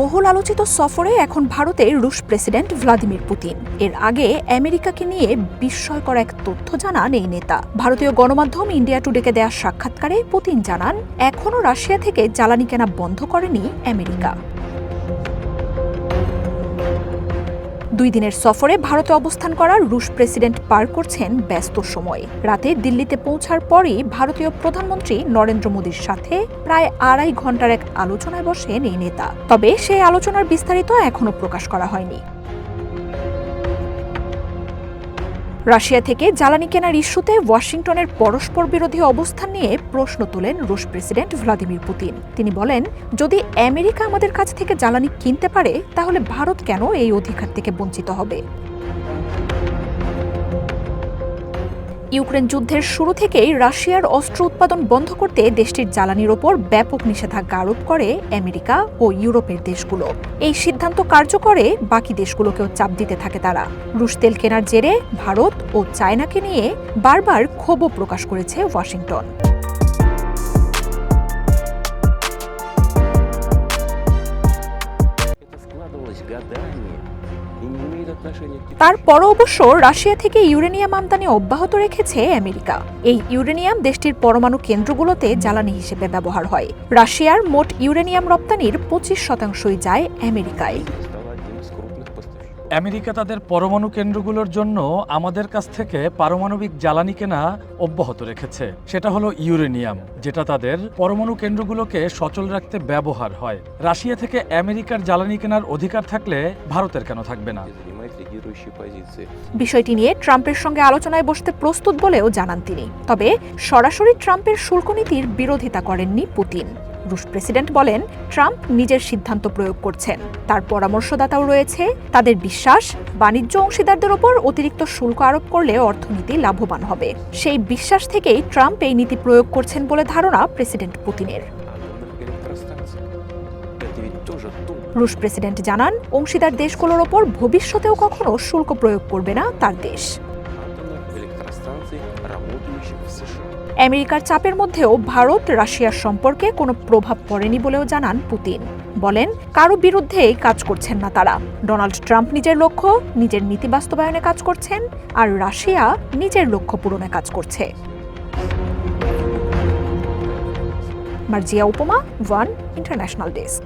বহুল আলোচিত সফরে এখন ভারতের রুশ প্রেসিডেন্ট ভ্লাদিমির পুতিন। এর আগে আমেরিকাকে নিয়ে বিস্ময়কর এক তথ্য জানান এই নেতা। ভারতীয় গণমাধ্যম ইন্ডিয়া টুডেকে দেওয়া সাক্ষাৎকারে পুতিন জানান এখনও রাশিয়া থেকে জ্বালানি কেনা বন্ধ করেনি আমেরিকা। দুই দিনের সফরে ভারতে অবস্থান করা রুশ প্রেসিডেন্ট পার করছেন ব্যস্ত সময়। রাতে দিল্লিতে পৌঁছার পরই ভারতীয় প্রধানমন্ত্রী নরেন্দ্র মোদীর সাথে প্রায় আড়াই ঘণ্টার এক আলোচনায় বসেন এই নেতা। তবে সেই আলোচনার বিস্তারিত এখনও প্রকাশ করা হয়নি। রাশিয়া থেকে জ্বালানি কেনার ইস্যুতে ওয়াশিংটনের পরস্পর বিরোধী অবস্থান নিয়ে প্রশ্ন তোলেন রুশ প্রেসিডেন্ট ভ্লাদিমির পুতিন। তিনি বলেন, যদি আমেরিকা আমাদের কাছ থেকে জ্বালানি কিনতে পারে, তাহলে ভারত কেন এই অধিকার থেকে বঞ্চিত হবে? ইউক্রেন যুদ্ধের শুরু থেকেই রাশিয়ার অস্ত্র উৎপাদন বন্ধ করতে দেশটির জ্বালানির ওপর ব্যাপক নিষেধাজ্ঞা আরোপ করে আমেরিকা ও ইউরোপের দেশগুলো এই সিদ্ধান্ত কার্যকরে বাকি দেশগুলোকেও চাপ দিতে থাকে তারা রুশ তেল কেনার জেরে ভারত ও চায়নাকে নিয়ে বারবার ক্ষোভও প্রকাশ করেছে ওয়াশিংটন Это складывалось годами তারপরও অবশ্য রাশিয়া থেকে ইউরেনিয়াম আমদানি অব্যাহত রেখেছে আমেরিকা। এই ইউরেনিয়াম দেশটির পরমাণু কেন্দ্রগুলোতে জ্বালানি হিসেবে ব্যবহার হয়। রাশিয়ার মোট ইউরেনিয়াম রপ্তানির পঁচিশ শতাংশই যায় আমেরিকায়। আমেরিকা তাদের পরমাণু কেন্দ্রগুলোর জন্য আমাদের কাছ থেকে পারমাণবিক জ্বালানি কেনা অব্যাহত রেখেছে। সেটা হলো ইউরেনিয়াম, যেটা তাদের পরমাণু কেন্দ্রগুলোকে সচল রাখতে ব্যবহার হয়। রাশিয়া থেকে আমেরিকার জ্বালানি কেনার অধিকার থাকলে ভারতের কেন থাকবে না? বিষয়টি নিয়ে ট্রাম্পের সঙ্গে আলোচনায় বসতে প্রস্তুত বলেও জানান তিনি। তবে সরাসরি ট্রাম্পের শুল্ক নীতির বিরোধিতা করেননি পুতিন। রুশ প্রেসিডেন্ট বলেন, ট্রাম্প নিজের সিদ্ধান্ত প্রয়োগ করছেন। তার পরামর্শদাতাও রয়েছে, তাদের বিশ্বাস, বাণিজ্য অংশীদারদের ওপর অতিরিক্ত শুল্ক আরোপ করলে অর্থনীতি লাভবান হবে। সেই বিশ্বাস থেকেই ট্রাম্প এই নীতি প্রয়োগ করছেন বলে ধারণা প্রেসিডেন্ট পুতিনের। রুশ প্রেসিডেন্ট জানান, অংশীদার দেশগুলোর ওপর ভবিষ্যতেও কখনো শুল্ক প্রয়োগ করবে না তার দেশ। আমেরিকার চাপের মধ্যেও ভারত রাশিয়ার সম্পর্কে কোনো প্রভাব পড়েনি বলেও জানান পুতিন। বলেন, কারও বিরুদ্ধে কাজ করছেন না তারা। ডোনাল্ড ট্রাম্প নিজের লক্ষ্য, নিজের নীতি বাস্তবায়নে কাজ করছেন, আর রাশিয়া নিজের লক্ষ্য পূরণে কাজ করছে। মার্জিয়া উপমা, ওয়ান ইন্টারন্যাশনাল ডেস্ক।